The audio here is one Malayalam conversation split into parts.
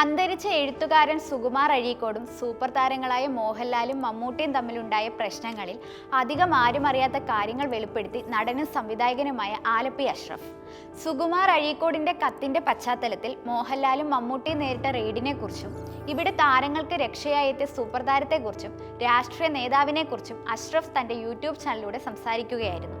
അന്തരിച്ച എഴുത്തുകാരൻ സുകുമാർ അഴീക്കോടും സൂപ്പർ താരങ്ങളായ മോഹൻലാലും മമ്മൂട്ടിയും തമ്മിലുണ്ടായ പ്രശ്നങ്ങളിൽ അധികം ആരും അറിയാത്ത കാര്യങ്ങൾ വെളിപ്പെടുത്തി നടനും സംവിധായകനുമായ ആലപ്പി അഷ്റഫ്. സുകുമാർ അഴീക്കോടിന്റെ കത്തിന്റെ പശ്ചാത്തലത്തിൽ മോഹൻലാലും മമ്മൂട്ടിയും നേരിട്ട റെയ്ഡിനെക്കുറിച്ചും ഇവിടെ താരങ്ങൾക്ക് രക്ഷയായെത്തിയ സൂപ്പർ താരത്തെക്കുറിച്ചും രാഷ്ട്രീയ നേതാവിനെക്കുറിച്ചും അഷ്റഫ് തന്റെ യൂട്യൂബ് ചാനലിലൂടെ സംസാരിക്കുകയായിരുന്നു.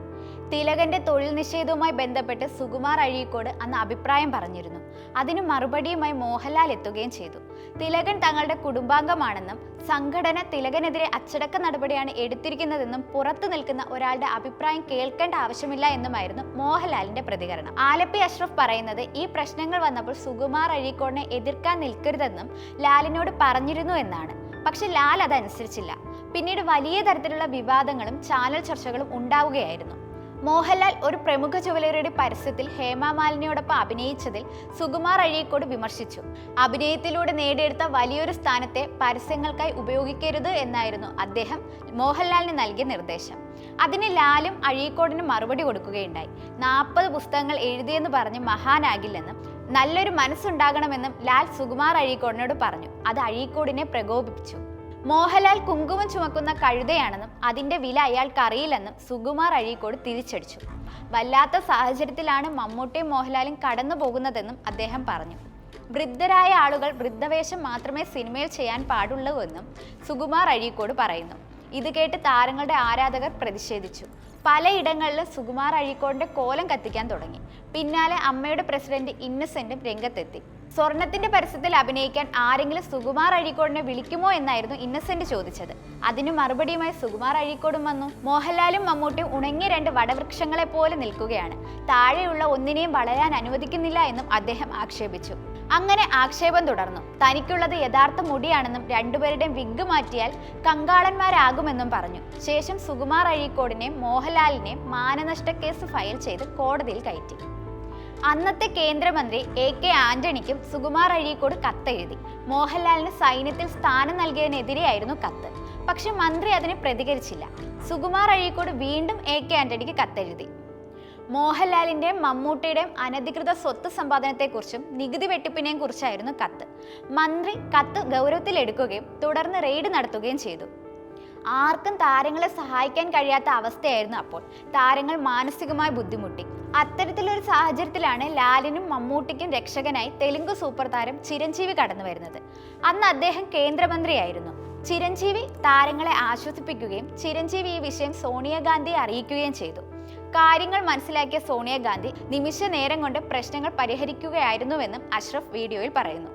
തിലകന്റെ തൊഴിൽ നിഷേധവുമായി ബന്ധപ്പെട്ട് സുകുമാർ അഴീക്കോട് അന്ന് അഭിപ്രായം പറഞ്ഞിരുന്നു. അതിന് മറുപടിയുമായി മോഹൻലാൽ എത്തുകയും ചെയ്തു. തിലകൻ തങ്ങളുടെ കുടുംബാംഗമാണെന്നും സംഘടന തിലകനെതിരെ അച്ചടക്ക നടപടിയാണ് എടുത്തിരിക്കുന്നതെന്നും പുറത്തു നിൽക്കുന്ന ഒരാളുടെ അഭിപ്രായം കേൾക്കേണ്ട ആവശ്യമില്ല എന്നുമായിരുന്നു മോഹൻലാലിന്റെ പ്രതികരണം. ആലപ്പി അഷ്റഫ് പറയുന്നത് ഈ പ്രശ്നങ്ങൾ വന്നപ്പോൾ സുകുമാർ അഴീക്കോടിനെ എതിർക്കാൻ നിൽക്കരുതെന്നും ലാലിനോട് പറഞ്ഞിരുന്നു എന്നാണ്. പക്ഷെ ലാൽ അതനുസരിച്ചില്ല. പിന്നീട് വലിയ തരത്തിലുള്ള വിവാദങ്ങളും ചാനൽ ചർച്ചകളും ഉണ്ടാവുകയായിരുന്നു. മോഹൻലാൽ ഒരു പ്രമുഖ ജുവലറിയുടെ പരസ്യത്തിൽ ഹേമ മാലിനിയോടൊപ്പം അഭിനയിച്ചതിൽ സുകുമാർ അഴീക്കോട് വിമർശിച്ചു. അഭിനയത്തിലൂടെ നേടിയെടുത്ത വലിയൊരു സ്ഥാനത്തെ പരസ്യങ്ങൾക്കായി ഉപയോഗിക്കരുത് എന്നായിരുന്നു അദ്ദേഹം മോഹൻലാലിന് നൽകിയ നിർദ്ദേശം. അതിന് ലാലും അഴീക്കോടിന് മറുപടി കൊടുക്കുകയുണ്ടായി. നാൽപ്പത് പുസ്തകങ്ങൾ എഴുതിയെന്ന് പറഞ്ഞ് മഹാനാകില്ലെന്നും നല്ലൊരു മനസ്സുണ്ടാകണമെന്നും ലാൽ സുകുമാർ അഴീക്കോടിനോട് പറഞ്ഞു. അത് അഴീക്കോടിനെ പ്രകോപിപ്പിച്ചു. മോഹൻലാൽ കുങ്കുമം ചുമക്കുന്ന കഴുതയാണെന്നും അതിന്റെ വില അയാൾക്ക് അറിയില്ലെന്നും സുകുമാർ അഴീക്കോട് തിരിച്ചടിച്ചു. വല്ലാത്ത സാഹചര്യത്തിലാണ് മമ്മൂട്ടിയും മോഹൻലാലും കടന്നു പോകുന്നതെന്നും അദ്ദേഹം പറഞ്ഞു. വൃദ്ധരായ ആളുകൾ വൃദ്ധവേഷം മാത്രമേ സിനിമയിൽ ചെയ്യാൻ പാടുള്ളൂ എന്നും സുകുമാർ അഴീക്കോട് പറയുന്നു. ഇത് കേട്ട് താരങ്ങളുടെ ആരാധകർ പ്രതിഷേധിച്ചു. പലയിടങ്ങളിലും സുകുമാർ അഴീക്കോടിന്റെ കോലം കത്തിക്കാൻ തുടങ്ങി. പിന്നാലെ അമ്മയുടെ പ്രസിഡന്റ് ഇന്നസെന്റും രംഗത്തെത്തി. സ്വർണത്തിന്റെ പരസ്യത്തിൽ അഭിനയിക്കാൻ ആരെങ്കിലും സുകുമാർ അഴീക്കോടിനെ വിളിക്കുമോ എന്നായിരുന്നു ഇന്നസെന്റ് ചോദിച്ചത്. അതിന് മറുപടിയുമായി സുകുമാർ അഴീക്കോടും വന്നു. മോഹൻലാലും മമ്മൂട്ടിയും ഉണങ്ങിയ രണ്ട് വടവൃക്ഷങ്ങളെ പോലെ നിൽക്കുകയാണ്. താഴെയുള്ള ഒന്നിനെയും വളരാൻ അനുവദിക്കുന്നില്ല എന്നും അദ്ദേഹം ആക്ഷേപിച്ചു. അങ്ങനെ ആക്ഷേപം തുടർന്നു. തനിക്കുള്ളത് യഥാർത്ഥ മുടിയാണെന്നും രണ്ടുപേരുടെയും വിഗ് മാറ്റിയാൽ കങ്കാളന്മാരാകുമെന്നും പറഞ്ഞു. ശേഷം സുകുമാർ അഴീക്കോടിനെ മോഹൻലാലിനെയും മാനനഷ്ട കേസ് ഫയൽ ചെയ്ത് കോടതിയിൽ കയറ്റി. അന്നത്തെ കേന്ദ്രമന്ത്രി എ കെ ആന്റണിക്കും സുകുമാർ അഴീക്കോട് കത്തെഴുതി. മോഹൻലാലിന് സൈന്യത്തിൽ സ്ഥാനം നൽകിയതിനെതിരെയായിരുന്നു കത്ത്. പക്ഷെ മന്ത്രി അതിന് പ്രതികരിച്ചില്ല. സുകുമാർ അഴീക്കോട് വീണ്ടും എ കെ ആന്റണിക്ക് കത്തെഴുതി. മോഹൻലാലിന്റെയും മമ്മൂട്ടിയുടെയും അനധികൃത സ്വത്ത് സമ്പാദനത്തെക്കുറിച്ചും നികുതി വെട്ടിപ്പിനെയും കുറിച്ചായിരുന്നു കത്ത്. മന്ത്രി കത്ത് ഗൗരവത്തിലെടുക്കുകയും തുടർന്ന് റെയ്ഡ് നടത്തുകയും ചെയ്തു. ആർക്കും താരങ്ങളെ സഹായിക്കാൻ കഴിയാത്ത അവസ്ഥയായിരുന്നു അപ്പോൾ. താരങ്ങൾ മാനസികമായി ബുദ്ധിമുട്ടി. അത്തരത്തിലൊരു സാഹചര്യത്തിലാണ് ലാലിനും മമ്മൂട്ടിക്കും രക്ഷകനായി തെലുങ്ക് സൂപ്പർ താരം ചിരഞ്ജീവി കടന്നു വരുന്നത്. അന്ന് അദ്ദേഹം കേന്ദ്രമന്ത്രിയായിരുന്നു. ചിരഞ്ജീവി താരങ്ങളെ ആശ്വസിപ്പിക്കുകയും ചിരഞ്ജീവി ഈ വിഷയം സോണിയാഗാന്ധിയെ അറിയിക്കുകയും ചെയ്തു. കാര്യങ്ങൾ മനസ്സിലാക്കിയ സോണിയാഗാന്ധി നിമിഷ നേരം കൊണ്ട് പ്രശ്നങ്ങൾ പരിഹരിക്കുകയായിരുന്നുവെന്നും അഷ്റഫ് വീഡിയോയിൽ പറയുന്നു.